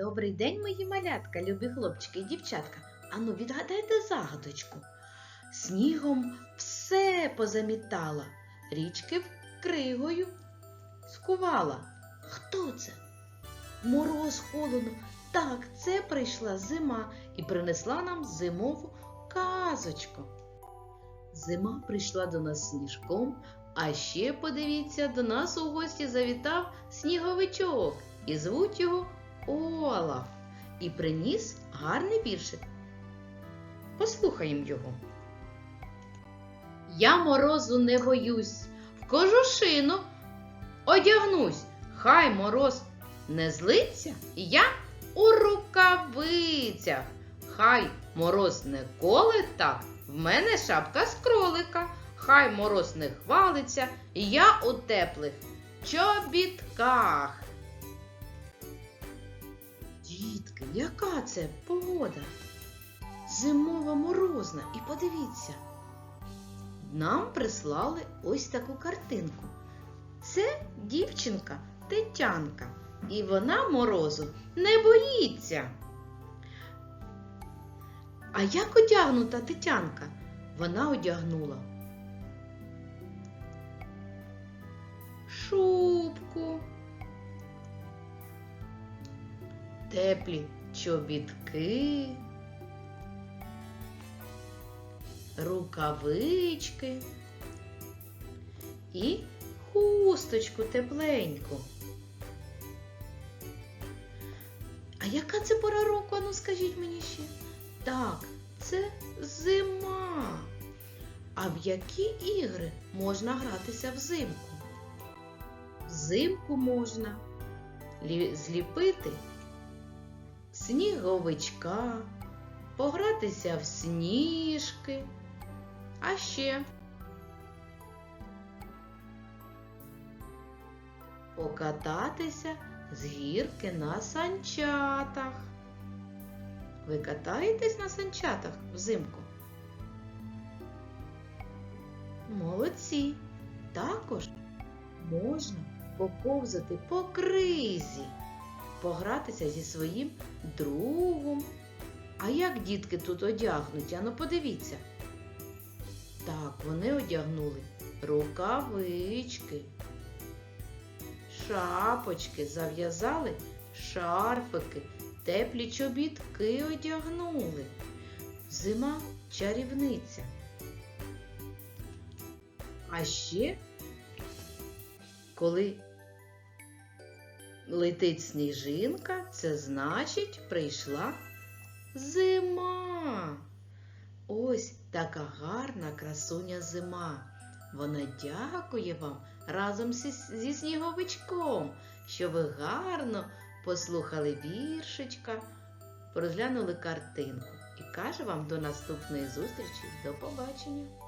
Добрий день, мої малятка, любі хлопчики і дівчатка. Ану, відгадайте загадочку. Снігом все позамітала, річки кригою скувала. Хто це? Мороз холодно. Так, це прийшла зима і принесла нам зимову казочку. Зима прийшла до нас сніжком, а ще подивіться, до нас у гості завітав сніговичок і звуть його Олаф. І приніс гарний віршик. Послухаємо його. Я морозу не боюсь, в кожушину одягнусь, хай мороз не злиться, я у рукавицях. Хай мороз не коле так, в мене шапка з кролика. Хай мороз не хвалиться, я у теплих чобітках. Дітки, яка це погода? Зимова морозна. І подивіться, нам прислали ось таку картинку. Це дівчинка Тетянка, і вона морозу не боїться. А як одягнута Тетянка? Вона одягнула шубку, теплі чобітки, рукавички і хусточку тепленьку. А яка це пора року, ану скажіть мені ще? Так, це зима. А в які ігри можна гратися взимку? Взимку можна зліпити сніговичка, погратися в сніжки, а ще покататися з гірки на санчатах. Ви катаєтесь на санчатах взимку? Молодці! Також можна поковзати по кризі, погратися зі своїм другом. А як дітки тут одягнуті? Ану подивіться. Так, вони одягнули рукавички, шапочки, зав'язали шарфики, теплі чобітки одягнули. Зима чарівниця. А ще, коли летить сніжинка, це значить прийшла зима. Ось така гарна красуня зима. Вона дякує вам разом зі, сніговичком, що ви гарно послухали віршечка, розглянули картинку і каже вам до наступної зустрічі. До побачення!